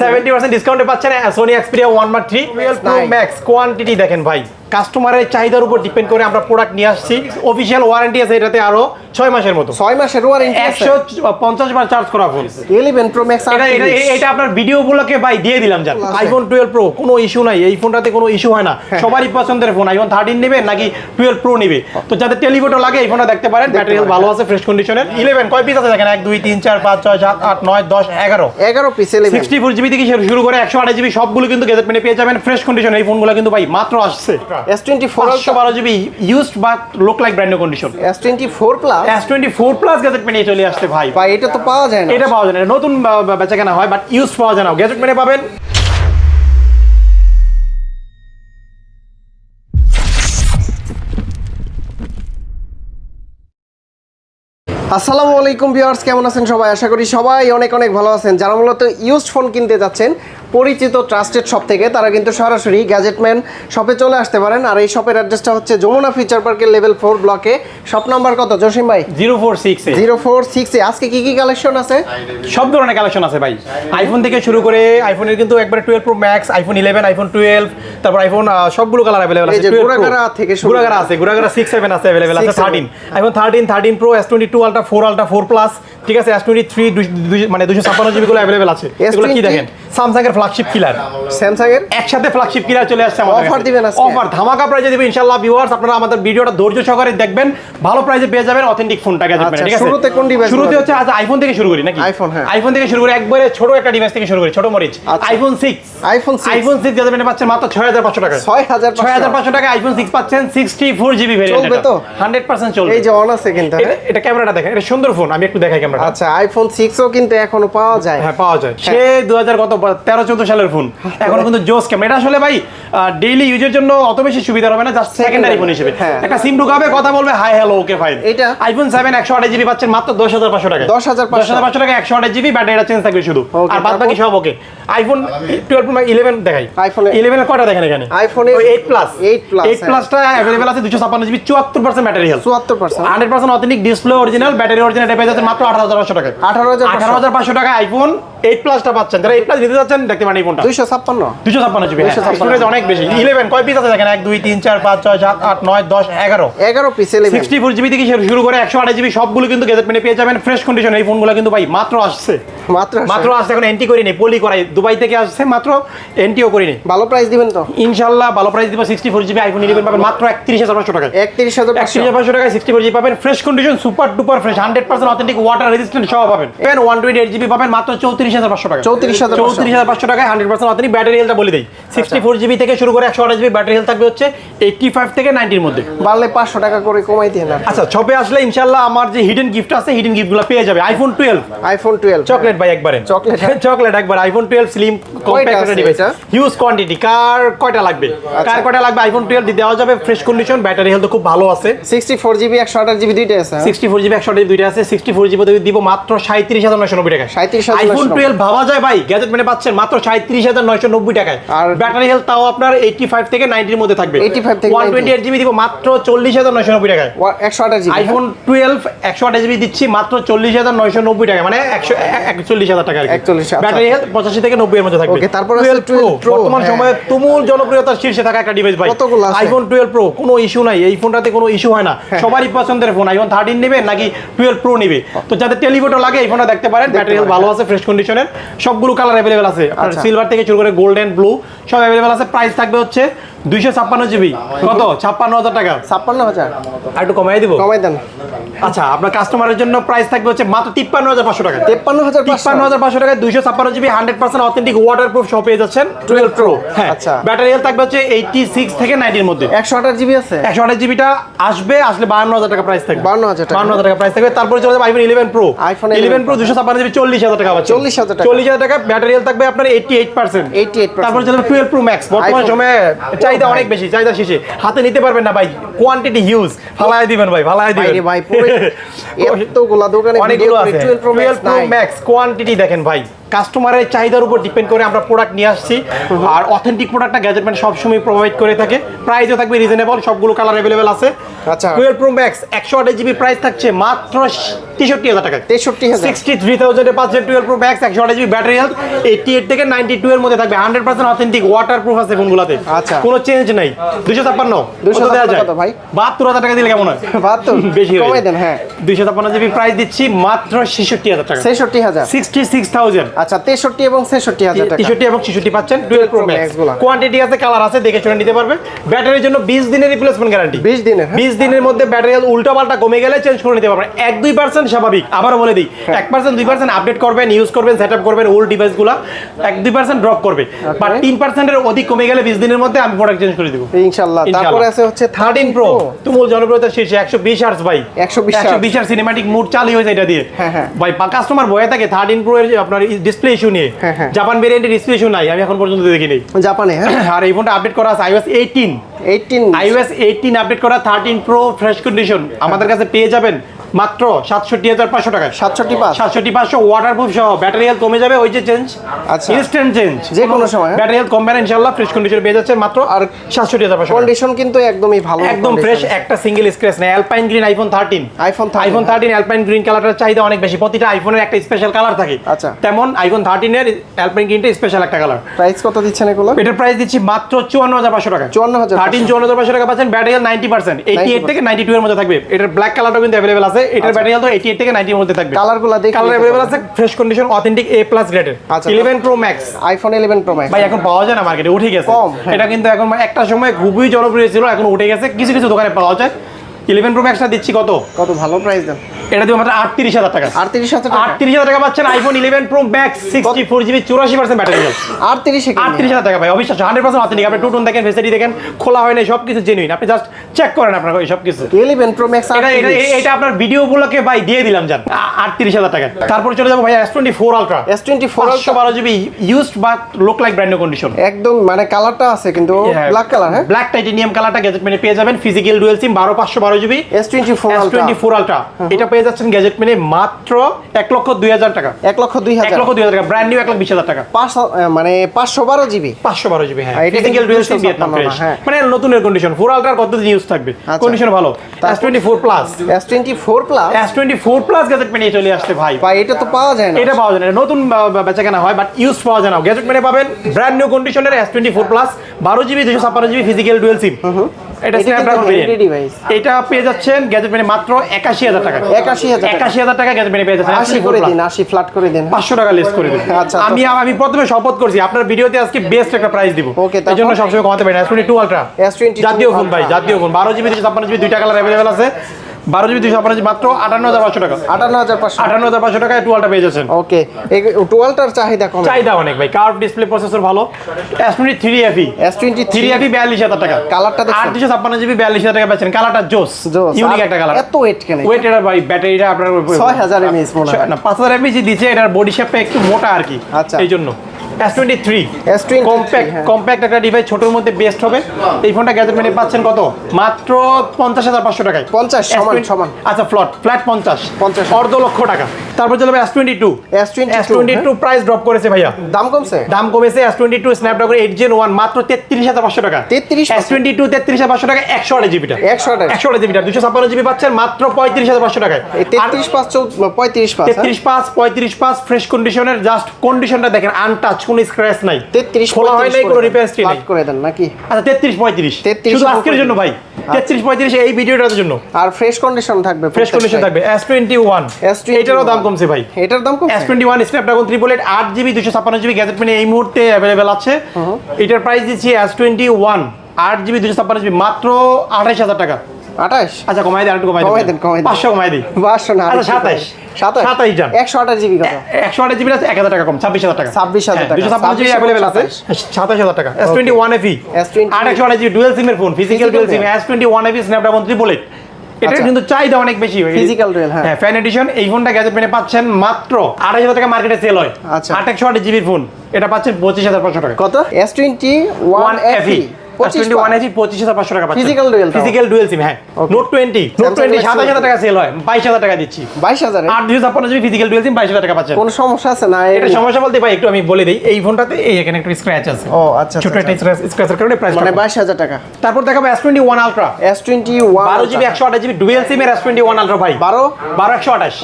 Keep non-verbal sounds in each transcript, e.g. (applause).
Seventy percent ডিসকাউন্টে পাচ্ছেন Sony Xperia one mark three pro. Max quantity দেখেন ভাই। কাস্টমারের চাহিদার উপর ডিপেন্ড করে আমরা প্রোডাক্ট নিয়ে আসছি। অফিসিয়াল ওয়ারেন্টি আছে এটাতে আরও। ছয় মাসের মতো। ছয় মাসের ওয়ারেন্টি একশো পঞ্চাশ বার চার্জ করা ফোন 11 প্রো ম্যাক্স এটা আপনার ভিডিওগুলোকে ভাই দিয়ে দিলাম জান। আইফোন টুয়েলভ প্রো কোনো ইস্যু নাই। এই ফোনটাতে কোনো ইস্যু হয় না। হ্যাঁ। সবারই পছন্দের ফোন আইফোন থার্টিন নেবে নাকি টুয়েলভ প্রো নেবে? তো যাদের টেলিফোটো লাগে এই ফোনটা দেখতে পারেন। ব্যাটারি ভালো আছে ফ্রেশ কন্ডিশনের ইলেভেন কয় পিস আছে দেখেন? এক দুই তিন চার পাঁচ ছয় সাত আট নয় দশ এগারো। 11 পিস সিক্সটি ফোর জিবি থেকে শুরু করে একশো আঠাশ জিবি সবগুলো কিন্তু গেজেট মেনে পেয়ে যাবেন। ফ্রেশ কন্ডিশন এই ফোনগুলো কিন্তু ভাই মাত্র আসছে। S24 পাঁচশো বারো জিবি ইউজড বা লোক like brand condition S twenty four plus gadget মেনে চলে আসছে ভাই। ভাই এটা তো পাওয়া যায় না। এটা পাওয়া যায় না। নতুন হয় বাট ইউজ পাওয়া যায় না। গ্যাজেট মেনে পাবেন। আসসালামু আলাইকুম ভিউয়ার্স কেমন আছেন সবাই? আশা করি সবাই অনেক অনেক ভালো আছেন। যারা মূলত ইউজড ফোন কিনতে যাচ্ছেন পরিচিত ট্রাস্টেড শপ থেকে তারা কিন্তু সরাসরি গ্যাজেটম্যান শপে চলে আসতে পারেন। আর এই শপের অ্যাড্রেসটা হচ্ছে যমুনা ফিচার পার্কের লেভেল ফোর ব্লকে। শপ নাম্বার কত? জসিম ভাই? Zero four six zero four সিক্সে আজকে কি কি কালেকশন আছে? সব ধরনের কালেকশন আছে ভাই। আইফোন থেকে শুরু করে আইফোনের কিন্তু একবারে twelve pro max iPhone eleven iPhone twelve তারপর আইফোন সবগুলো কালার অ্যাভেলেবল আছে। যে 12 Pro, গুড়াগাড়া থেকে শুরু গুড়াগাড়া আছে গুড়াগাড়া সিক্স সেভেন আছে অ্যাভেলেবল আছে thirteen iPhone thirteen thirteen pro S twenty two ultra four ultra four plus ঠিক আছে এস টোয়েন্টি থ্রি মানে দুশো ছাপ্পান্ন জিবি গুলো অ্যাভেলেবল আছে। এগুলো কি দেখেন? স্যামসাং এর ফ্ল্যাগশিপ কিলার স্যামসাং এর একসাথে ফ্ল্যাগশিপ কিলার চলে আসছে আমাদের Offer দিবেন আজকে? অফার ধামাকা প্রাইজে দিবেন ইনশাআল্লাহ ভিউয়ার্স আপনারা আমাদের ভিডিওটা ধৈর্য সহকারে দেখবেন ভালো প্রাইজে পেয়ে যাবেন অথেন্টিক ফোনটা গেছে আচ্ছা, ঠিক আছে? শুরুতে কোন device শুরুতে হচ্ছে আজ আইফোন থেকে শুরু করি নাকি? iPhone, হ্যাঁ। আইফোন থেকে শুরু করে একবারে ছোট একটা ডিভাইস থেকে শুরু করি ছোট মরিচ। IPhone six iPhone six iPhone six যাদের পেয়ে পাচ্ছেন মাত্র ছয় হাজার পাঁচশো টাকা। ছয় হাজার ছয় হাজার পাঁচশো টাকা আইফোন সিক্স পাচ্ছেন সিক্সটি ফোর জিবি চলবে তো? হান্ড্রেড পার্সেন্ট চলবে। এই যে অন আছে কিন্তু হ্যাঁ? এটা- এটা ক্যামেরাটা দেখেন এটা সুন্দর ফোন আমি একটু দেখাই ক্যামেরা আচ্ছা আইফোন সিক্সও কিন্তু এখনও পাওয়া যায়। হ্যাঁ পাওয়া যায়। সে দু হাজার কত তেরো চোদ্দ সালের ফোন এখন কিন্তু জোস ক্যামেরা এটা আসলে ভাই ডেইলি ইউজের জন্য অত বেশি সুবিধা হবে না জাস্ট সেকেন্ডারি ফোন হিসেবে। হ্যাঁ। একটা সিম ঢুকাবে কথা বলবে হাই হ্যালো ওকে ফাইন এটা? আইফোন সেভেন একশো আঠাশ জিবি পাচ্ছেন মাত্র দশ হাজার পাঁচশো টাকা 10,500 দশ হাজার পাঁচশো টাকা একশো আঠাশ জিবি ব্যাটারিটা চেঞ্জ থাকবে শুধু। আর বাদ বাকি সব ওকে আইফোন টুয়েলভ ইলেভেন দেখাই। iPhone এ- ইলেভেনের কটা দেখেন এখানে? এর এইট প্লাস 8 plus, এইট হ্যাঁ। প্লাসটা অ্যাভেলেবেল আছে দুশো ছাপ্পান্ন জিবি চুয়াত্তর পার্সেন্ট ব্যাটারি হেলথ চুয়াত্তর percent hundred percent authentic display original battery original পেয়ে যাচ্ছে মাত্র আঠারো হাজার পাঁচশো টাকা। 18,500 আঠারো হাজার পাঁচশো টাকা আইফোন এইট প্লাসটা পাচ্ছেন। যারা এইট প্লাস নিতে যাচ্ছেন দেখতে পারেন এই ফোনটা দুইশো ছাপ্পান্ন। দুশো ছাপ্পান্ন জিবি স্টোরেজ অনেক বেশি। ইলেভেন কয় পিস আছে দেখেন? এক দুই তিন চার পাঁচ ছয় সাত আট নয় দশ এগারো। এগারো পিস সিক্সটি ফোর জিবি থেকে শুরু করে একশো আঠাশ জিবি সবগুলো কিন্তু গেজেট মেনে পেয়ে যাবেন। ফ্রেশ কন্ডিশন এই ফোনগুলো কিন্তু ভাই মাত্র আসছে। মাত্র মাত্র আসছে এখন এন্টি করিনি। পলি করাই দুবাই থেকে আসছে মাত্র এন্টিও করিনি। ভালো প্রাইস দিবেন তো। ইনশাল্লাহ ভালো প্রাইস দিব। Sixty four GB iPhone eleven পাবেন মাত্র একত্রিশ হাজার পাঁচশো টাকায়। একত্রিশ হাজার একত্রিশ হাজার পাঁচশো টাকায় সিক্সটি ফোর জিবি পাবেন। Fresh condition super duper fresh hundred percent authentic water resistant সহ পাবেন। পেন ওয়ান টোয়েন্টি এইট জিবি পাবেন মাত্র চৌত্রিশ হাজার পাঁচশো টাকা। 34,500 চৌত্রিশ হাজার পাঁচশো টাকায় হান্ড্রেড পার্সেন্ট অথেন্টিক ব্যাটারি হেলটা বলে দিই। সিক্সটি ফোর জিবি থেকে শুরু করে একশো আঠাশ জিবি ব্যাটারি হেল থাকবে হচ্ছে এইটটি ফাইভ থেকে নাইনটির মধ্যে। বাড়লে পাঁচশো টাকা করে কমাই দিয়ে না আচ্ছা ছপে আসলে ইনশাল্লাহ আমার যে হিডেন গিফট আছে হিডেন গিফটগুলো পেয়ে যাবে। IPhone twelve iPhone twelve chocolate ভাই একবারে। Chocolate। চকলেট একবার। IPhone twelve slim compact device huge quantity কার কয়টা লাগবে? কার কয়টা লাগবে? আইফোন টুয়েলভ দেওয়া যাবে। ফ্রেশ কন্ডিশন ব্যাটারি হেলথ খুব ভালো আছে। সিক্সটি ফোর জিবি একশো আঠাশ জিবি আছে হ্যাঁ? সিক্সটি ফোর জিবি একশো দুইটা আছে। সিক্সটি ফোর জিবি দিব মাত্র সাঁত্রিশ হাজার নয়শো নব্বই টাকা 37,990 আইফোন টুয়েলভ ভাবা যায় ভাই। গ্যাজেট মানে পাচ্ছেন মাত্র সাঁত্রিশ হাজার নয়শো নব্বই টাকায়। আর ব্যাটারি হেলথ তাও আপনার এইটি ফাইভ থেকে নাইনটির মধ্যে থাকবে। 85 থেকে ওয়ান টোয়েন্টি এইট জিবি দিব মাত্র চল্লিশ হাজার নয়শো নব্বই টাকায়। একশো আঠাশ জিবি আইফোন টুয়েলভ একশো আঠাশ জিবি দিচ্ছি মাত্র চল্লিশ হাজার নয়শো নব্বই টাকা মানে একশো একচল্লিশ হাজার টাকা 41 আচ্ছা। ব্যাটারি হেলথ পঁচাশি থেকে নব্বই এর মধ্যে থাকবে। তারপর আছে 12 Pro, 12 Pro, বর্তমান হ্যাঁ। সময়ে তুমুল জনপ্রিয়তার শীর্ষে থাকা একটা ডিভাইস ভাই? আইফোন টুয়েলভ প্রো কোনো ইস্যু নাই। এই ফোনটাতে কোনো ইস্যু হয় না। হ্যাঁ। সবারই পছন্দের ফোন আইফোন থার্টিন নেবে নাকি টুয়েলভ প্রো নেবে? তো যাদের টেলিফোটো লাগে এই ফোনটা দেখতে পারেন। ব্যাটারি হেলথ ভালো আছে ফ্রেশ কন্ডিশনের সবগুলো কালার অ্যাভেলেবেল আছে। আপনার আচ্ছা। সিলভার থেকে শুরু করে গোল্ডেন ব্লু সব অ্যাভেলেবেল আছে। প্রাইস থাকবে হচ্ছে দুইশো ছাপ্পান্ন জিবি কত? ছাপ্পান্ন হাজার টাকা। ছাপ্পান্ন হাজার। আর একটু কমাই দিব? কমাই দেন। আচ্ছা আপনার কাস্টমারের জন্য প্রাইস থাকবে হচ্ছে মাত্র তিপ্পান্ন হাজার পাঁচশো টাকা। তেপ্পান্ন হাজার তিপ্পান্ন হাজার পাঁচশো টাকায় দুইশো ছাপ্পান্ন GB hundred percent authentic waterproof সহ পেয়ে যাচ্ছেন। টুয়েলভ প্রো হ্যাঁ আচ্ছা। ব্যাটারি হেলথ থাকবে হচ্ছে এইটটি সিক্স থেকে নাইনটির মধ্যে। একশো আঠাশ জিবি আছে? একশো আঠাশ জিবিটা আসবে আসলে বাহান্ন হাজার টাকা প্রাইস থাকবে। 52,000 টাকা। বাহান্ন হাজার টাকা প্রাইস থাকবে। তারপরে চলে যাবে iPhone eleven pro iPhone eleven pro দুশো ছাপ্পান্ন জিবি চল্লিশ হাজার টাকা পাচ্ছে। 40,000 টাকা। চল্লিশ হাজার টাকা ব্যাটারি হেলথ থাকবে আপনার এইটটি এইট পার্সেন্ট 88% তারপরে চলে টুয়েলভ প্রো ম্যাক্স বর্তমান সময়ে চাহিদা অনেক বেশি চাহিদা শেষে। হাতে নিতে পারবেন না ভাই। কোয়ান্টিটি হিউজ ফালাই দিবেন ভাই ফালাই ভাই দিবেন। ভাই পুরো এতগুলা দোকানে অনেকগুলো আছে। টুয়েলভ প্রো ম্যাক্স কোয়ান্টিটি দেখেন ভাই। কাস্টমারের চাহিদার উপর ডিপেন্ড করে আমরা প্রোডাক্ট নিয়ে আসছি। আর অথেন্টিক প্রোডাক্টটা গ্যাজেট মানে সবসময় প্রোভাইড করে থাকে। প্রাইসও থাকবে রিজনেবল সবগুলো কালার অ্যাভেলেবেল আছে। আচ্ছা। টুয়েলভ প্রো ম্যাক্স একশো আঠাশ জিবি প্রাইস থাকছে মাত্র তেষট্টি হাজার টাকা তেষট্টি হাজার। সিক্সটি থ্রি থাউজেন্ডে পাচ্ছেন টুয়েলভ প্রো ম্যাক্স একশো আঠাশ GB battery health eighty eight থেকে নাইনটি টু এর মধ্যে থাকবে। Hundred percent authentic waterproof আছে ফোনগুলোতে আচ্ছা। কোনো চেঞ্জ নাই। দুশো ছাপ্পান্ন। 256 কত ভাই? বাহাত্তর হাজার টাকা দিলে কেমন হয়? বাহাত্তর? বেশি দেন। হ্যাঁ। দুইশো ছাপ্পান্ন জিবি প্রাইস দিচ্ছি মাত্র ছেষট্টি হাজার টাকা। ছেষট্টি হাজার। সিক্সটি সিক্স থাউজেন্ড আচ্ছা তেষট্টি এবং ছেষট্টি হাজার তেষট্টি এবং ছেষট্টি পাচ্ছেন টুয়েলভ প্রো ম্যাক্স কোয়ান্টিটি আছে কালার আছে দেখে শুনে নিতে পারবে। ব্যাটারির জন্য বিশ দিনের রিপ্লেসমেন্ট গ্যারান্টি বিশ দিনের? বিশ দিনের মধ্যে ব্যাটারি উল্টা পাল্টা কমে গেলে চেঞ্জ করে নিতে পারবেন এক দুই পার্সেন্ট স্বাভাবিক। আবারও বলে দিই হ্যাঁ। এক পার্সেন্ট দুই পার্সেন্ট আপডেট করবেন ইউজ করবেন সেট আপ করবেন ওল্ড ডিভাইসগুলো এক দুই পার্সেন্ট ড্রপ করবে। তিন পার্সেন্টের অধিক কমে গেলে বিশ দিনের মধ্যে আমি প্রোডাক্ট চেঞ্জ করে দেবো। ইনশাল্লাহ। তারপরে আছে হচ্ছে থার্টিন প্রো তুমুল জনপ্রিয়তার শীর্ষে একশো বিশ আর্স ভাই। 120 একশো বিশ আর সিনেমাটিক মুড চালু হয়েছে এটা দিয়ে। হ্যাঁ, হ্যাঁ। ভাই কাস্টমার বয়ে থাকে থার্টিন প্রো এর আপনার ডিসপ্লে ইস্যু নিয়ে। জাপান ভেরিয়েন্টের ডিসপ্লে ইস্যু নাই আমি এখন পর্যন্ত দেখিনি। জাপানে হ্যাঁ। (clears throat) আর এই ফোনটা আপডেট করা আছে iOS eighteen eighteen iOS eighteen update করা থার্টিন প্রো ফ্রেশ কন্ডিশন আমাদের কাছে পেয়ে যাবেন। মাত্র সাতষট্টি হাজার পাঁচশো টাকায় সাতষট্টি পাঁচ? সাতষট্টি পাঁচশো ওয়াটারপ্রুফ সহ ব্যাটারি হেলথ কমে যাবে ওই যে চেঞ্জ আচ্ছা। ইনস্ট্যান্ট চেঞ্জ যে কোনো সময়? ব্যাটারি হেলথ কমবে না ইনশাল্লাহ ফ্রেশ কন্ডিশন পেয়ে যাচ্ছে মাত্র আর সাতষট্টি হাজার পাঁচশো কন্ডিশন কিন্তু একদমই ভালো একদম ফ্রেশ একটা সিঙ্গেল স্ক্র্যাচ নেই alpine green iPhone thirteen 13 iPhone thirteen alpine green কালারটার চাহিদা অনেক বেশি প্রতিটা আইফোনের একটা স্পেশাল কালার থাকে। আচ্ছা। তেমন আইফোন থার্টিনের অ্যালপাইন গ্রিনটা স্পেশাল একটা কালার প্রাইস কত দিচ্ছেন এগুলো? এটার প্রাইস দিচ্ছি মাত্র চুয়ান্ন হাজার পাঁচশো টাকা। চুয়ান্ন হাজার থার্টিন চুয়ান্ন হাজার পাঁচশো টাকা পাচ্ছেন battery ninety percent eighty eight থেকে নাইনটি টু এর মধ্যে থাকবে। এটার ব্ল্যাক কালারটা কিন্তু অ্যাভেলেবল আছে। এটার ব্যাটারি এইটি এইট থেকে নাইনটির মধ্যে থাকবে। কালারগুলো দেখে কালার अवेलेबल আছে fresh condition authentic A plus গ্রেডের আচ্ছা। Eleven pro max iPhone eleven pro max ভাই এখন পাওয়া যায় না মার্কেটে উঠে গেছে। হ্যাঁ। এটা কিন্তু এখন একটা সময় খুবই জনপ্রিয় ছিল এখন উঠে গেছে। কিছু কিছু দোকানে পাওয়া যায়। ইলেভেন প্রো ম্যাক্সটা দিচ্ছি কত? কত ভালো প্রাইস দেন। এটা দিব মাত্র আটত্রিশ হাজার টাকা। আটত্রিশ হাজার আটত্রিশ হাজার টাকা পাচ্ছেন iPhone eleven pro max sixty four GB চুরাশি পার্সেন্ট ব্যাটারি আটত্রিশ আটত্রিশ হাজার টাকা ভাই অবিশ্বাস হান্ড্রেড পার্সেন্ট অথেন্টিক আপনি টুটুন দেখেন ফেসিলিটি দেখেন খোলা হয় না সব কিছু জেনুইন আপনি জাস্ট চেক করেন আপনার সব কিছু ইলেভেন প্রো ম্যাক্স এটা এটা এ- এটা ভাই দিয়ে দিলাম জান। আটত্রিশ হাজার টাকা তারপরে চলে যাব ভাই S twenty four ultra S twenty four পাঁচশো বারো জিবি ইউজড বা লোক লাইক ব্র্যান্ড কন্ডিশন একদম মানে কালারটা আছে কিন্তু ব্ল্যাক কালার হ্যাঁ? ব্ল্যাক টাইটেনিয়াম কালারটা গ্যাজেট মেনে পেয়ে যাবেন। ফিজিক্যাল ডুয়েল সিম বারো পাঁচশো বারো GB S twenty four S twenty four ultra এটা পেয়ে যাচ্ছেন গ্যাজেট মেনে মাত্র এক লক্ষ দুই হাজার টাকা। এক লক্ষ দুই এক লক্ষ দুই হাজার টাকা ব্র্যান্ড নিউ এক লাখ বিশ হাজার টাকা। পাঁচ মানে পাঁচশো বারো জিবি। পাঁচশো বারো জিবি হ্যাঁ। Physical dual SIM Vietnam fresh. মানে নতুনের কন্ডিশন ফোর আলট্রার কতদিন ইউজ থাকবে। আচ্ছা। কন্ডিশন ভালো। S twenty four plus S twenty four plus S twenty four plus gadget মেনে চলে আসছে ভাই। বা এটা তো পাওয়া যায় না। এটা পাওয়া যায় না। নতুন বেচা কেনা হয় বাট ইউজ পাওয়া যায় না। গ্যাজেট মেনে পাবেন ব্র্যান্ড নিউ কন্ডিশনের এস টোয়েন্টি ফোর প্লাস বারো জিবি দুশো ছাপ্পান্ন জিবি ফিজিক্যাল ডুয়েল সিম এটা স্ন্যাপড্রাগন heavy এটা পেয়ে যাচ্ছেন গ্যাজেট মেনে মাত্র একাশি হাজার টাকা। 81,000 টাকা। একাশি হাজার টাকা গ্যাজেট মেনে পেয়ে যাচ্ছেন। আশি করে দিন আশি ফ্ল্যাট করে দিন। হ্যাঁ। পাঁচশো টাকা লেস করে দিন। আমি আমি প্রথমে শপথ করছি আপনার ভিডিওতে আজকে বেস্ট একটা প্রাইস দিব। এই জন্য? সবসময় কমাতে পারি না। এস টু আলট্রা জাতীয় ফোন ভাই জাতীয় ফোন বারো জিবি দুশো ছাপ্পান্ন জিবি দুইটা কালার অ্যাভেলেবেল আছে। বারো জিবি ছাপ্পান্ন জিবি মাত্র আটান্ন হাজার পাঁচশো টাকা। আটান্ন হাজার পাঁচশো। আটান্ন হাজার পাঁচশো টাকায় টুয়ালটা পেয়ে যাচ্ছেন। ওকে টুয়েলটার চাহিদা কম। চাহিদা অনেক ভাই কার্ভ ডিসপ্লে প্রসেসর ভালো। S twenty three FE S twenty three FE বিয়াল্লিশ হাজার টাকা। কালারটা? আট দুশো ছাপ্পান্ন জিবি বিয়াল্লিশ হাজার টাকা পাচ্ছেন কালারটা জোস ইউনিক একটা কালার এত ওয়েট কেন? ওয়েট এটা ভাই ব্যাটারিটা আপনার ছয় হাজার হয়। না পাঁচ হাজার এমএ যে দিচ্ছে এটার বডি শেপটা একটু মোটা আর কি। আচ্ছা। এই জন্য। S twenty three S23 compact. Compact একটা ডিভাইস ছোটোর মধ্যে বেস্ট হবে। এই ফোনটা গ্যাজেট মেনে পাচ্ছেন কত? মাত্র পঞ্চাশ হাজার পাঁচশো টাকায়। 50 সমান, সমান। আচ্ছা ফ্লট ফ্ল্যাট পঞ্চাশ। 50 অর্ধ লক্ষ টাকা। তারপর চলে S twenty two S S22 price drop করেছে ভাইয়া। দাম কমছে? দাম কমেছে S twenty two Snapdragon eight Gen one মাত্র তেত্রিশ হাজার পাঁচশো টাকা। 33 এস টোয়েন্টি টু তেত্রিশ হাজার পাঁচশো টাকা একশো আট জিবিটা একশো আঠাশ একশো আট জিবিটা দুশো ছাপ্পান্ন জিবি পাচ্ছেন মাত্র পঁয়ত্রিশ হাজার পাঁচশো টাকায়। এই তেত্রিশ পাঁচ চৌদ পঁয়ত্রিশ পাঁচ হ্যাঁ? তেত্রিশ পাঁচ পঁয়ত্রিশ পাঁচ ফ্রেশ কন্ডিশনের জাস্ট কন্ডিশনটা দেখেন আনটাচ কোনো স্ক্র্যাচ নাই। তেত্রিশ খোলা হয় নাই কোনো রিপেয়ার হিস্ট্রি নেই। করে দেন নাকি? আচ্ছা তেত্রিশ পঁয়ত্রিশ। 33 শুধু আজকের জন্য ভাই। তেত্রিশ পঁয়ত্রিশ এই ভিডিওটার জন্য। আর ফ্রেশ কন্ডিশন থাকবে ফ্রেশ কন্ডিশন থাকবে। এস টোয়েন্টি ওয়ান S21 এটারও দাম কমছে ভাই। এটার দাম কমছে? S twenty one Snapdragon triple eight আট জিবি গ্যাজেট মানে এই মুহূর্তে অ্যাভেলেবেল আছে। এটার প্রাইস দিচ্ছি এস টোয়েন্টি ওয়ান আট জিবি দুশো ছাপ্পান্ন জিবি মাত্র আঠাইশ হাজার টাকা। আঠাশ? আচ্ছা কমাই দিই আরেকটু কমাই কমাই দেন, কমাই। পাঁচশো কমাই দিই। বাসো না আচ্ছা সাতাইশ। সাতাশ? সাতাইশ যান একশো আঠাশ জিবি কত? একশো আট জিবি এক হাজার টাকা কম ছাব্বিশ হাজার টাকা। 26,000 টাকা। দুশো ছাপ্পান্ন জিবি অ্যাভেলেবেল আছে। সাতাশ হাজার টাকা। এস টোয়েন্টি ওয়ান এফি S21 আট একশো আট জিবি ডুয়েল সিমের phone physical dual SIM S twenty one FE Snapdragon triple eight এটা। কিন্তু চাহিদা অনেক বেশি Physical dual, হ্যাঁ। হ্যাঁ ফ্যান এডিশন এই ফোনটা গ্যাজেট পেনে পাচ্ছেন মাত্র আড়াই হাজার টাকা মার্কেটে সেল হয়। আচ্ছা। আট একশো আট জিবির ফোন এটা পাচ্ছেন পঁচিশ হাজার পাঁচশো টাকা। কত? S twenty one FE twenty? Physical dual SIM হ্যাঁ। নোট টোয়েন্টি নোট টোয়েন্টি সাতাশ হাজার টাকা সেল হয়। বাইশ হাজার টাকা দিচ্ছি। বাইশ হাজারে? আট দুশো ছাপ্পান্ন জিবি ফিজিক্যাল ডুয়েল সিম বাইশ হাজার টাকা পাচ্ছেন। কোনো সমস্যা আছে? না এটা সমস্যা বলতে ভাই একটু আমি বলে দিই। এই ফোনটাতে এই এখানে একটু স্ক্র্যাচ আছে। ও আচ্ছা ছোট আচ্ছা, একটা স্ক্র্যাচের কারণে প্রাইস মানে বাইশ হাজার টাকা। তারপর দেখাবো S twenty one ultra S twenty one বারো জিবি একশো আঠাশ জিবি ডুয়েল সিমের এস টোয়েন্টি ওয়ান আলট্রা ভাই। বারো? বারো একশো আঠাশ।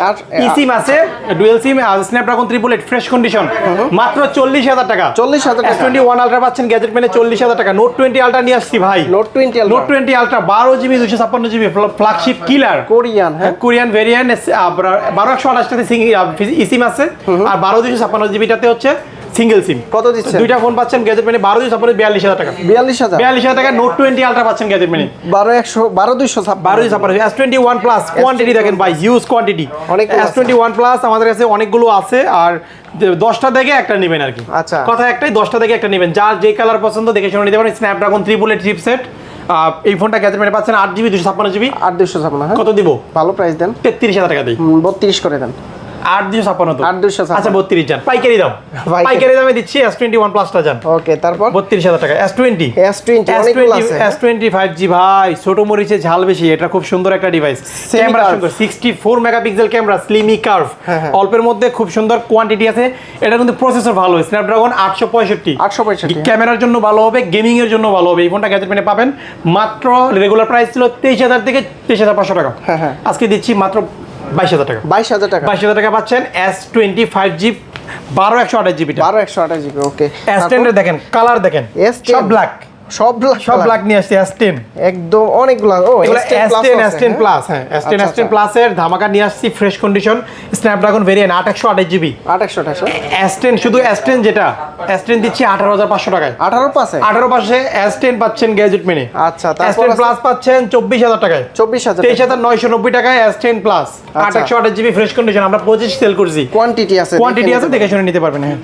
ই সিম আছে dual SIM Snapdragon triple eight fresh condition মাত্র চল্লিশ হাজার টাকা। চল্লিশ হাজার এস টাকা। টোয়েন্টি ওয়ান আলট্রা পাচ্ছেন গ্যাজেট মেনে চল্লিশ হাজার টাকা। নোট টোয়েন্টি আলট্রা নিয়ে আসছি ভাই। Note twenty Note twenty ultra বারো জিবি দুশো ছাপ্পান্ন জিবি ফ্ল্যাগশিপ কিলার কোরিয়ান হ্যাঁ কোরিয়ান ভেরিয়েন্ট বারো একশো আঠাশটাতে ইসিম আছে আর বারো দুশো ছাপ্পান্ন জিবিটাতে হচ্ছে সিঙ্গেল সিম। কত দিচ্ছে দুইটা ফোন পাচ্ছেন গ্যাজেট মেনে বারো দুশো ছাপ্পান্ন বিয়াল্লিশ হাজার টাকা। বিয়াল্লিশ হাজার? বিয়াল্লিশ হাজার টাকা নোট টোয়েন্টি আলট্রা পাচ্ছেন গ্যাজেট মেনে বারো একশো বারো দুইশো বারো দুশো ছাপ্পান্ন। S twenty one plus quantity দেখেন ভাই হিউজ কোয়ান্টিটি অনেকগুলো এস টোয়েন্টি ওয়ান প্লাস আমাদের কাছে অনেকগুলো আছে আর দশটা থেকে একটা নেবেন আর কি। আচ্ছা। কথা একটাই দশটা থেকে একটা নেবেন। যার যে কালার পছন্দ দেখে শুনে নিতে পারেন। স্ন্যাপড্রাগন ত্রিপুল এইট চিপসেট এই ফোনটা গ্যাজেট মেনে পাচ্ছেন আট জিবি দুশো ছাপ্পান্ন জিবি আট দুইশো ছাপ্পান্ন হ্যাঁ? কত দিব? ভালো প্রাইস দেন। তেত্রিশ হাজার টাকা দিই। বত্রিশ করে দেন। আট দুশো ছাপ্পান্ন তো। আট দুশো আচ্ছা বত্রিশ যান। পাইকারি দাম। পাইকারি। পাইকারি দামে দিচ্ছি এস টোয়েন্টি ওয়ান প্লাসটা যান। ওকে তারপর? বত্রিশ হাজার টাকা। S twenty S twenty S twenty আছে। এস টোয়েন্টি ফাইভ জি ভাই ছোট মরিচে ঝাল বেশি। এটা খুব সুন্দর একটা ডিভাইস ক্যামেরা সুন্দর। সিক্সটি ফোর মেগাপিক্সেল ক্যামেরা স্লিমি কার্ভ। অল্পের মধ্যে খুব সুন্দর কোয়ান্টিটি আছে। এটা কিন্তু প্রসেসর ভালো। স্ন্যাপড্রাগন আটশো পঁয়ষট্টি। আটশো পঁয়ষট্টি। ক্যামেরার জন্য ভালো হবে গেমিং এর জন্য ভালো হবে। এই ফোনটা গ্যাজেট মেনে পাবেন। মাত্র রেগুলার প্রাইস ছিল তেইশ হাজার থেকে তেইশ হাজার পাঁচশো টাকা। হ্যাঁ, হ্যাঁ। আজকে দিচ্ছি মাত্র বাইশ হাজার টাকা। বাইশ হাজার টাকা। বাইশ হাজার টাকা পাচ্ছেন এস টোয়েন্টি ফাইভ জি বারো একশো আঠাশ জিবি বারো একশো আঠাশ জিবি ওকে এস টেনের দেখেন কালার দেখেন এস সব ব্ল্যাক সব black সব ব্ল্যাক নিয়ে আসছে এস টেন একদম অনেকগুলো ও এগুলো S10 এস plus টেন আছে, এস টেন? প্লাস হ্যাঁ এস টেন এস টেন। প্লাসের ধামাকা নিয়ে আসছি ফ্রেশ কন্ডিশন স্ন্যাপড্রাগন ভেরিয়েন্ট আট একশো আঠাশ জিবি আট একশো আঠাশ এস টেন শুধু এস টেন যেটা এস টেন দিচ্ছি আঠারো হাজার পাঁচশো টাকায়। পাচ্ছেন গ্যাজেট মেনে আচ্ছা তারপর প্লাস পাচ্ছেন টাকায়। টাকায় প্লাস জিবি ফ্রেশ কন্ডিশন আমরা পঁচিশ সেল করছি। কোয়ান্টিটি আছে কোয়ান্টিটি আছে দেখে শুনে নিতে পারবেন হ্যাঁ।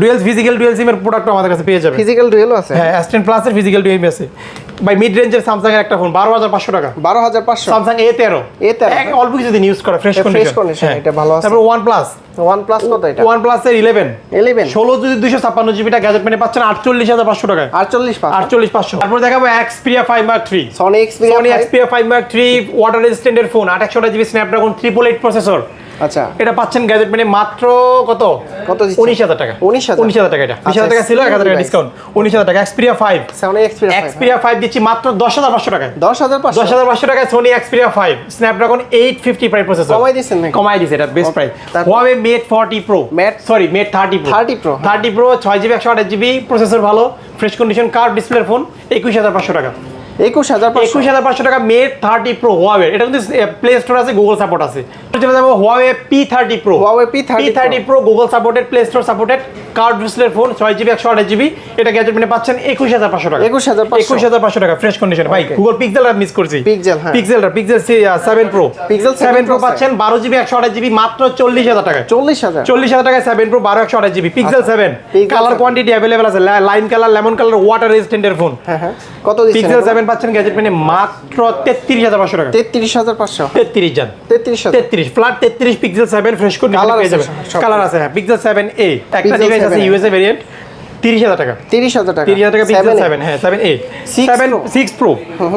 ডুয়েল ফিজিক্যাল ডুয়েল সিমের প্রোডাক্ট আমাদের কাছে পেয়ে যাবেন। ফিজিক্যাল ডুয়েলও আছে? হ্যাঁ প্লাসের ফিজিক্যাল ডুয়েল আছে বাই মিড রেঞ্জের স্যামসাং এর একটা ফোন বারো হাজার পাঁচশো টাকা। বারো হাজার পাঁচশো? স্যামসাং এ তেরো। A13 অল্প কিছুদিন ইউজ করা ফ্রেশ fresh কন্ডিশন এটা ভালো আছে। তারপর ওয়ান প্লাস ওয়ান প্লাস কত এটা? ওয়ান প্লাসের ইলেভেন ইলেভেন ষোলো যদি দুশো ছাপ্পান্ন জিবিটা গ্যাজেট মানে পাচ্ছেন আটচল্লিশ হাজার পাঁচশো টাকায়। আটচল্লিশ আটচল্লিশ পাঁচশো। তারপর দেখাবো Xperia five Mark three Sony experience Sony Xperia five Mark three water রেজিস্ট্যান্টের phone আট একশো GB Snapdragon triple eight processor আচ্ছা। এটা পাচ্ছেন গ্যাজেট মানে মাত্র কত? কত উনিশ হাজার টাকা। 19,000 উনিশ হাজার টাকা এটা। বিশ হাজার আচ্ছা, টাকা ছিল এক হাজার টাকা ডিসকাউন্ট উনিশ হাজার টাকা। Xperia five Sony experience Xperia five দিচ্ছি মাত্র দশ হাজার পাঁচশো টাকায়। দশ হাজার পাঁচশো। দশ হাজার পাঁচশো টাকায় Sony Xperia five Snapdragon eight fifty price processor কমাই কমাই এটা বেস্ট প্রাইস তারপর? Huawei Mate 40 Pro Mate? Sorry Mate 30 Pro 30 Pro। Thirty pro ছয় জিবি একশো আঠাশ জিবি প্রসেসর ভালো। ফ্রেশ কন্ডিশন কার ডিসপ্লের ফোন একুশ হাজার পাঁচশো টাকা। একুশ হাজার একুশ হাজার পাঁচশো টাকা মেট থার্টি প্রো হোয়াওয়ে এটা কিন্তু প্লে স্টোর আছে গুগল সাপোর্ট আছে। খুঁজে পেয়ে যাব Huawei P30 Pro Huawei P30 P30 Pro Google supported Play Store supported curved display phone 6GB 128GB এটা গ্যাজেট মানে পাচ্ছেন 21500 টাকা। 21500 21500 টাকা ফ্রেশ কন্ডিশন ভাই গুগল পিক্সেল আর মিস করছি। পিক্সেল হ্যাঁ। পিক্সেল 7 Pro পিক্সেল 7 Pro পাচ্ছেন 12GB 128GB মাত্র 40000 টাকা 40000 40000 টাকায় 7 Pro 12 128GB Pixel 7 colour quantity available আছে। Line colour lemon colour water রেজিস্ট্যান্টের phone হ্যাঁ কত দিচ্ছেন পিক্সেল 7 পাচ্ছেন গ্যাজেট মানে মাত্র 33500 টাকা। 33500 33000 33000 33 ফ্ল্যাট তেত্রিশ পিক্সেল সেভেন ফ্রেশ করে Colour পেয়ে আছে। কালার আছে হ্যাঁ পিক্সেল সেভেন এ একটা ডিভাইস আছে ইউএসএ ভেরিয়েন্ট তিরিশ হাজার টাকা। তিরিশ হাজার টাকা। তিরিশ হাজার টাকা পিক্সেল সেভেন হ্যাঁ seven A seven six pro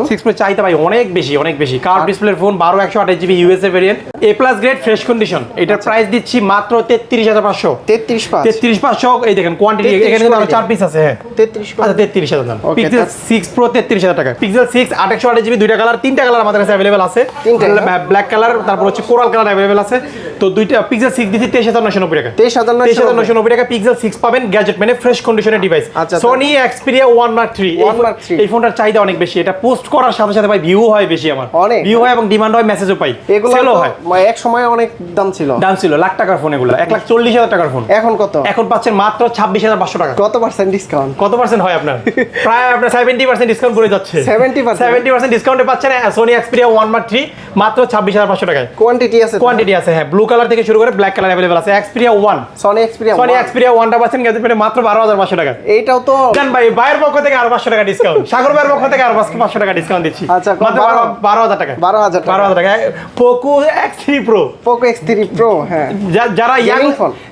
six pro চাইতে ভাই অনেক বেশি অনেক বেশি। কার্ভ ডিসপ্লের ফোন বারো একশো আঠাশ GB USA variant A plus grade fresh condition এটার। প্রাইস দিচ্ছি মাত্র তেত্রিশ হাজার পাঁচশো। তেত্রিশ তেত্রিশ পাঁচশো এই দেখেন কোয়ান্টিটি এখানে কিন্তু আরও চার পিস আছে হ্যাঁ। তেত্রিশ আচ্ছা তেত্রিশ হাজার দাম। পিক্সেল সিক্স প্রো তেত্রিশ হাজার টাকা। পিক্সেল সিক্স আট জিবি দুইটা কালার তিনটা কালার আমাদের কাছে অ্যাভেলেবেল আছে। ব্ল্যাক কালার তারপর হচ্ছে কোরাল কালার অ্যাভেলেবেল আছে। তো দুইটা পিক্সেল সিক্স দিচ্ছি তেইশ হাজার নশো নব্বই টাকা। তেইশ হাজার নশো নব্বই। টাকা পিক্সেল সিক্স পাবেন গ্যাজেট মানে ফ্রেশ কন্ডিশনের device Sony Xperia one Mark three 1 Mark III এই ফোনটার চাহিদা অনেক বেশি। এটা পোস্ট করার সাথে সাথে ভাই ভিউ হয় বেশি আমার। অনেক। ভিউ হয় এবং ডিমান্ড হয় মেসেজও পাই। এগুলো হয়। এক সময় অনেক দাম ছিল। দাম ছিল লাখ টাকার ফোন এগুলো। এক লাখ চল্লিশ হাজার টাকার ফোন এখন কত? এখন পাচ্ছেন মাত্র ছাব্বিশ হাজার পাঁচশো টাকা। কত পার্সেন্ট ডিসকাউন্ট কত পার্সেন্ট হয় আপনার? (laughs) প্রায় আপনার সেভেন্টি পার্সেন্ট ডিসকাউন্ট করে যাচ্ছে। 70% সেভেন্টি পার্সেন্ট ডিসকাউন্টে পাচ্ছেন Sony Xperia one Mark three মাত্র ছাব্বিশ হাজার পাঁচশো টাকায়। কোয়ান্টিটি আছে কোয়ান্টিটি আছে হ্যাঁ। ব্লু কালার থেকে শুরু করে ব্ল্যাক কালার অ্যাভেলেবল আছে। Xperia one Sony experience Sony Xperia ওয়ানটা পাচ্ছেন পেটে মাত্র বারো হাজার পাঁচশো টাকা। তো জান ভাই ভাইয়ের পক্ষ থেকে আরও পাঁচশো টাকা ডিসকাউন্ট সাগর ভাইয়ের পক্ষ থেকে আরও পাঁচশো টাকা ডিসকাউন্ট দিচ্ছি। আচ্ছা? বারো? বারো- বারো হাজার টাকা। 12,000 টাকা। বারো হাজার টাকা। Poco X three pro Poco X three pro হ্যাঁ। যারা ইয়াং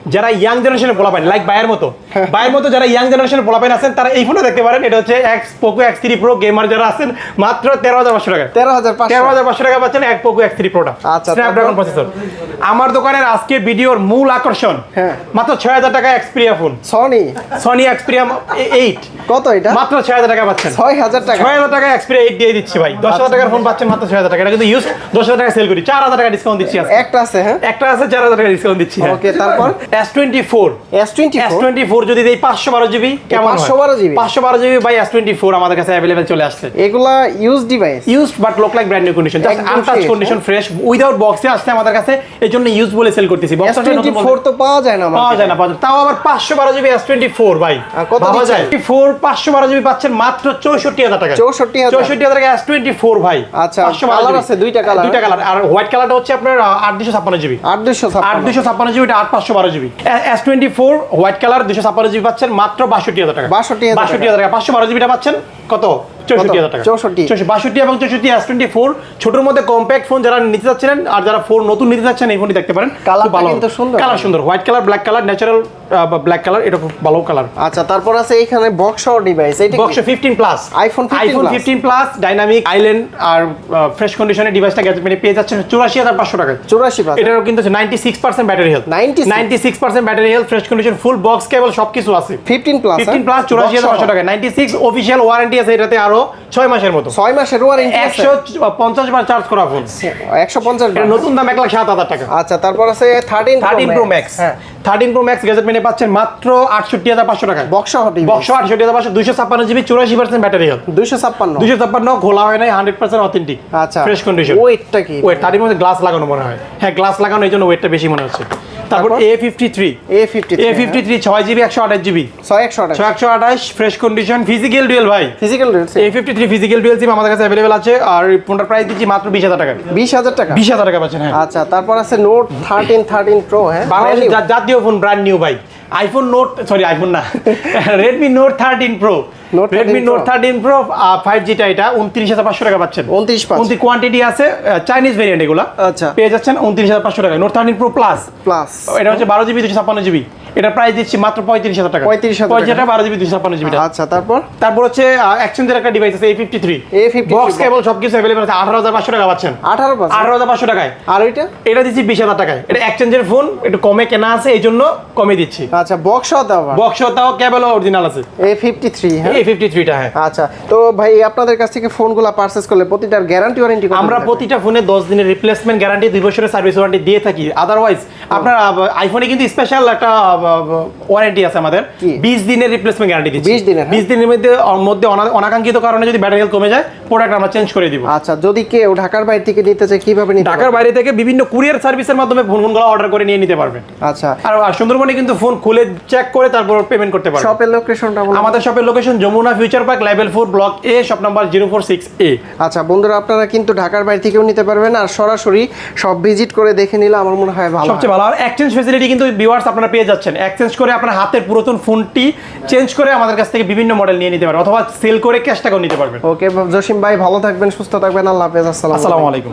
যারা ইয়াং জেনারেশনের পোলাপাইন লাইক মতো। ভাইয়ের মতো যারা ইয়াং জেনারেশনের পোলাপাইন আছেন তারা এই ফোনটা দেখতে পারেন। এটা হচ্ছে X Poco X three pro gamer যারা আছেন মাত্র তেরো হাজার পাঁচশো টাকা। তেরো হাজার তেরো হাজার পাঁচশো টাকা পাচ্ছেন এক পোকো এক্স থ্রি প্রোটা আচ্ছা, স্ন্যাপড্রাগন প্রসেসর আমার দোকানের আজকে ভিডিওর মূল আকর্ষণ। হ্যাঁ। মাত্র ছয় হাজার টাকা Xperia phone Sony Sony Xperia eight কত এটা? মাত্র ছয় হাজার টাকা পাচ্ছেন। ছয় হাজার টাকা। ছয় হাজার টাকা এক্সপিরিয়া এইট দিয়ে দিচ্ছি ভাই। দশ হাজার টাকার ফোন পাচ্ছেন মাত্র ছয় হাজার টাকা। এটা কিন্তু ইউজ দশ হাজার টাকা সেল করি। চার হাজার টাকা ডিসকাউন্ট দিচ্ছি একটা আছে হ্যাঁ? একটা আছে চার হাজার টাকা ডিসকাউন্ট দিচ্ছি ওকে তারপর? S twenty four S twenty S twenty four যদি দেই পাঁচশো বারো জিবি কেমন 512 GB? পাঁচশো বারো GB by S twenty four আমাদের কাছে অ্যাভেলেবেল চলে আসছে। এগুলা use device used but look like brand new condition just untouch condition fresh without বক্সে আসছে আমাদের কাছে। এই জন্য ইউজ বলে সেল করতেছি। বক্স টোয়েন্টি ফোর তো পাওয়া যায় না পাওয়া যায় না পাওয়া যায় তাও আবার পাঁচশো বারো জিবি এস টোয়েন্টি ফোর ভাই। আর কত ভাবা যায়। ফোর পাঁচশো বারো জিবি পাচ্ছেন মাত্র চৌষট্টি হাজার টাকা। 64,000 চৌষট্টি হাজার টাকা এস টোয়েন্টি ফোর ভাই। আচ্ছা, 512 colour আছে, দুইটা কালার। দুইটা কালার। আর হোয়াইট কালারটা হচ্ছে আপনার আহ, আট দুশো ছাপ্পান্ন জিবি আট দুশো আট দুশো ছাপ্পান্ন জিবি আট পাঁচশো বারো GB S twenty four white colour দুশো ছাপ্পান্ন জিবি পাচ্ছেন মাত্র বাষট্টি হাজার টাকা। 62,000 বাষট্টি হাজার টাকা। পাঁচশো বারো জিবিটা পাচ্ছেন কত? চৌষট্টি হাজার টাকা। 64 চৌষট্টি বাষট্টি এবং চৌষট্টি এস টোয়েন্টি ফোর ছোটোর মধ্যে কম্প্যাক্ট ফোন যারা নিতে চাচ্ছিলেন আর যারা ফোন নতুন নিতে চাচ্ছেন এই ফোনটি দেখতে পারেন। Colourটা কিন্তু সুন্দর। কালার সুন্দর। White colour black colour natural black colour এটা খুব ভালো কালার আচ্ছা তারপর আছে এইখানে বক্স ডিভাইস এটা box fifteen plus iPhone 15 iPhone plus? Fifteen plus dynamic island আর ফ্রেশ কন্ডিশনের ডিভাইসটা গ্যাজেট মানে পেয়ে যাচ্ছেন চুরাশি হাজার পাঁচশো টাকায়। চৌরাশি এটারও কিন্তু ninety six percent battery health 96? Ninety six percent battery health fresh condition full box cable সব কিছু আছে ফিফটিন প্লাস ফিফটিন প্লাস চুরাশি হাজার পাঁচশো টাকা নাইনটি সিক্স অফিসিয়াল ওয়ারেন্টি আছে এটাতে আরও ছয় মাসের মতো। ছয় মাসের ওয়ারেন্টি একশো পঞ্চাশ বার চার্জ করা ফোন একশো পঞ্চাশ নতুন দাম এক লাখ সাত হাজার টাকা। আচ্ছা তারপর আছে thirteen thirteen pro max thirteen pro max gadget মেনে পাচ্ছেন মাত্র আটষট্টি হাজার পাঁচশো টাকা বক্স বক্স আটষট্টি হাজার পাঁচশো দুইশো ছাপ্পান্ন জিবি চুরাশি পার্সেন্ট ব্যাটারি হেলথ দুইশো ছাপ্পান্ন। দুইশো ছাপ্পান্ন খোলা হয় নাই হান্ড্রেড পার্সেন্ট অথেন্টিক আচ্ছা। ফ্রেশ কন্ডিশন ওয়েটটা কি? ওয়েট তারই মধ্যে গ্লাস লাগানো মনে হয়। হ্যাঁ গ্লাস লাগানো এই জন্য ওয়েটটা বেশি মনে হচ্ছে। তারপর? A fifty three A fifty A fifty three ছয় জিবি একশো আঠাশ জিবি। ছয় একশো আঠাশ। ছয় একশো আঠাশ ফ্রেশ কন্ডিশন ফিজিক্যাল ডুয়েল ভাই। Physical A fifty three physical dual SIM আমাদের কাছে অ্যাভেলেবেল আছে আর ফোনটার প্রাইস দিচ্ছি মাত্র বিশ হাজার টাকা বিশ হাজার টাকা? বিশ হাজার টাকা পাচ্ছেন হ্যাঁ। আচ্ছা তারপর আছে নোট থার্টিন থার্টিন প্রো হ্যাঁ? বাংলাদেশের জা- জাতীয় ফোন ব্র্যান্ড নিউ ভাই। আইফোন নোট সরি আইফোন না। Redmi Note thirteen pro Note 13 Redmi. Note thirteen pro five জিটা এটা উনত্রিশ হাজার পাঁচশো টাকা পাচ্ছেন 29 পাঁচ। উনত্রিশ কোয়ান্টিটি আছে চাইনিজ ভেরিয়েন্ট এগুলো আচ্ছা। পেয়ে যাচ্ছেন উনত্রিশ হাজার পাঁচশো টাকা Note thirteen pro plus plus এটা হচ্ছে বারো জিবি দুশো ছাপ্পান্ন জিবি এটার প্রাইস দিচ্ছি মাত্র পঁয়ত্রিশ হাজার টাকা। 35,000 টাকা। টাকা। বারো জিবি দুশো ছাপ্পান্ন জিবি আচ্ছা তারপর? তারপর হচ্ছে একটা ডিভাইস আছে এই fifty three A53 box cable সবকিছু অ্যাভেলেবল আছে আঠারো হাজার পাঁচশো টাকা পাচ্ছেন। আঠারো আঠারো হাজার পাঁচশো টাকায়। আর ওইটা? এটা দিচ্ছি বিশ হাজার টাকায়। এটা এক্সচেঞ্জের ফোন একটু কমে কেনা আছে এই জন্য কমে দিচ্ছি। আচ্ছা বক্স হবে বক্স তাও কেবল অরিজিনাল আছে। এ ফিফটি থ্রি হ্যাঁ? এই ফিফটি থ্রিটা হ্যাঁ। আচ্ছা তো ভাই আপনাদের কাছ থেকে ফোনগুলো পারচেস করলে প্রতিটার গ্যারান্টি ওয়ারেন্টি আমরা প্রতিটা ফোনে দশ দিনের রিপ্লেসমেন্ট গ্যারান্টি দুই বছরের সার্ভিস ওয়ারেন্টি দিয়ে থাকি। আদারওয়াইজ আপনার আইফোনে কিন্তু স্পেশাল একটা ওয়ারেন্টি আছে আমাদের বিশ দিনের রিপ্লেসমেন্ট গ্যারান্টি দিচ্ছি। 20 দিনের, হ্যাঁ? বিশ দিনের মধ্যে মধ্যে অনা- অনাকাঙ্ক্ষিত কারণে যদি ব্যাটারি কমে যায় প্রোডাক্ট আমরা চেঞ্জ করে দিব। আচ্ছা যদি কেউ ঢাকার বাইরে থেকে নিতে চায় কীভাবে নিতে ঢাকার বাইরে থেকে বিভিন্ন কুরিয়ার সার্ভিসের মাধ্যমে ফোন ফোনগুলো অর্ডার করে নিয়ে নিতে পারবেন পারবে? আচ্ছা। আর সুন্দরবনে কিন্তু ফোন খুলে চেক করে তারপর পেমেন্ট করতে পারবেন শপের লোকেশনটা বলুন। আমাদের শপের location Jamuna Future Park level four block A shop number zero four six A আচ্ছা বন্ধুরা আপনারা কিন্তু ঢাকার বাইরে থেকেও নিতে পারবেন আর সরাসরি সব ভিজিট করে দেখে নিলে আমার মনে হয় ভালো সবচেয়ে ভালো আর এক্সচেঞ্জ ফেসিলিটি কিন্তু ভিউয়ার্স আপনারা পেয়ে যাচ্ছেন। এক্সচেঞ্জ করে আপনার হাতের পুরাতন ফোনটি চেঞ্জ করে আমাদের কাছ থেকে বিভিন্ন মডেল নিয়ে নিতে পারবেন অথবা সেল করে ক্যাশ টাকাও নিতে পারবেন। ওকে জসিম ভাই ভালো থাকবেন সুস্থ থাকবেন আল্লাহ হাফেজ আসসালামু আলাইকুম।